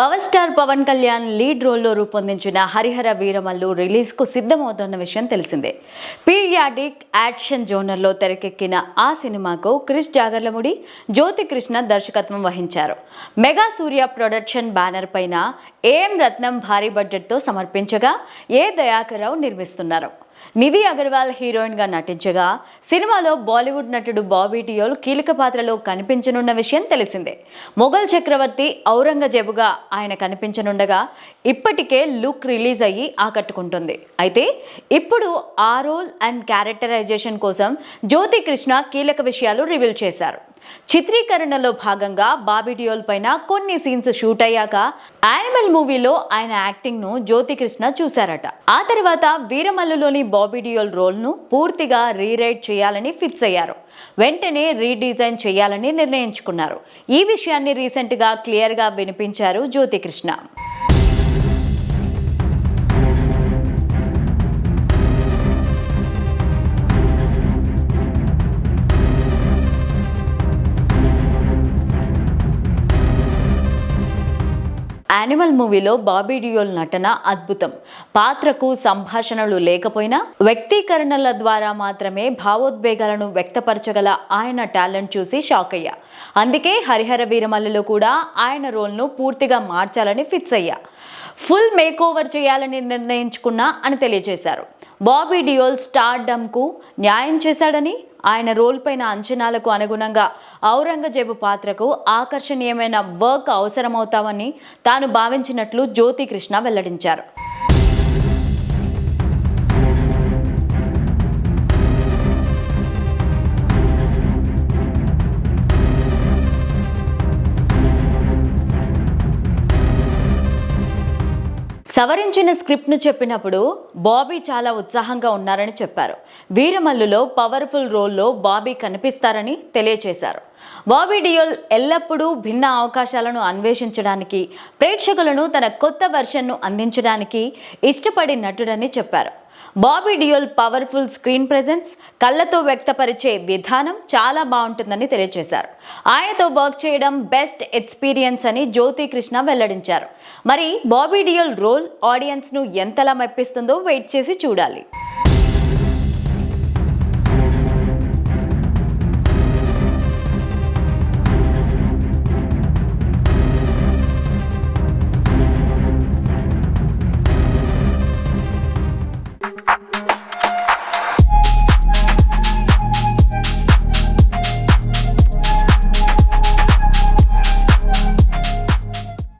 Power star Pawan Kalyan lead రోల్లో రూపొందించిన హరిహర వీరమల్లు రిలీజ్కు సిద్ధమవుతున్న విషయం తెలిసిందే. పీరియాడిక్ యాక్షన్ జోనర్లో తెరకెక్కిన ఆ సినిమాకు క్రిష్ జాగర్లముడి జ్యోతి కృష్ణ దర్శకత్వం వహించారు. మెగా సూర్య ప్రొడక్షన్ బ్యానర్ పైన ఏఎం రత్నం భారీ బడ్జెట్తో సమర్పించగా ఏ దయాకర్రావు నిర్మిస్తున్నారు. నిధి అగర్వాల్ హీరోయిన్గా నటించగా సినిమాలో బాలీవుడ్ నటుడు బాబీ డియోల్ కీలక పాత్రలో కనిపించనున్న విషయం తెలిసిందే. మొఘల్ చక్రవర్తి ఔరంగజేబుగా ఆయన కనిపించనుండగా ఇప్పటికే లుక్ రిలీజ్ అయ్యి ఆకట్టుకుంటుంది. అయితే ఇప్పుడు ఆ రోల్ అండ్ క్యారెక్టరైజేషన్ కోసం జ్యోతి కృష్ణ కీలక విషయాలు రివీల్ చేశారు. చిత్రీకరణలో భాగంగా బాబిడియోల్ పైన కొన్ని సీన్స్ షూట్ అయ్యాక యానిమల్ మూవీలో ఆయన యాక్టింగ్ను జ్యోతికృష్ణ చూశారట. ఆ తర్వాత వీరమల్లులోని బాబిడియోల్ రోల్ను పూర్తిగా రీరైట్ చేయాలని ఫిక్స్ అయ్యారు. వెంటనే రీడిజైన్ చేయాలని నిర్ణయించుకున్నారు. ఈ విషయాన్ని రీసెంట్గా క్లియర్గా వినిపించారు జ్యోతికృష్ణ యానిమల్ మూవీలో బాబీ డియోల్ నటన అద్భుతం. పాత్రకు సంభాషణలు లేకపోయినా వ్యక్తీకరణల ద్వారా మాత్రమే భావోద్వేగాలను వ్యక్తపరచగల ఆయన టాలెంట్ చూసి షాక్ అయ్యా. అందుకే హరిహర వీరమల్లులో కూడా ఆయన రోల్ను పూర్తిగా మార్చాలని ఫిక్స్ అయ్యా. ఫుల్ మేకోవర్ చేయాలని నిర్ణయించుకున్నా అని తెలియజేశారు. బాబీ డియోల్ స్టార్డమ్కు న్యాయం చేశాడని ఆయన రోల్ పైన అంచనాలకు అనుగుణంగా ఔరంగజేబు పాత్రకు ఆకర్షణీయమైన వర్క్ అవసరమవుతామని తాను భావించినట్లు జ్యోతి కృష్ణ వెల్లడించారు. సవరించిన స్క్రిప్ట్ను చెప్పినప్పుడు బాబీ చాలా ఉత్సాహంగా ఉన్నారని చెప్పారు. వీరమల్లులో పవర్ఫుల్ రోల్లో బాబీ కనిపిస్తారని తెలియచేశారు. బాబీ డియోల్ ఎల్లప్పుడూ భిన్న అవకాశాలను అన్వేషించడానికి ప్రేక్షకులను తన కొత్త వెర్షన్ను అందించడానికి ఇష్టపడి నటుడని చెప్పారు. Bobby Deol powerful screen presence కళ్ళతో వ్యక్తపరిచే విధానం చాలా బాగుంటుందని తెలియజేశారు ఆయనతో వర్క్ చేయడం బెస్ట్ ఎక్స్పీరియన్స్ అని జ్యోతి కృష్ణ వెల్లడించారు. మరి బాబీ డియోల్ రోల్ ఆడియన్స్ను ఎంతలా మెప్పిస్తుందో వెయిట్ చేసి చూడాలి.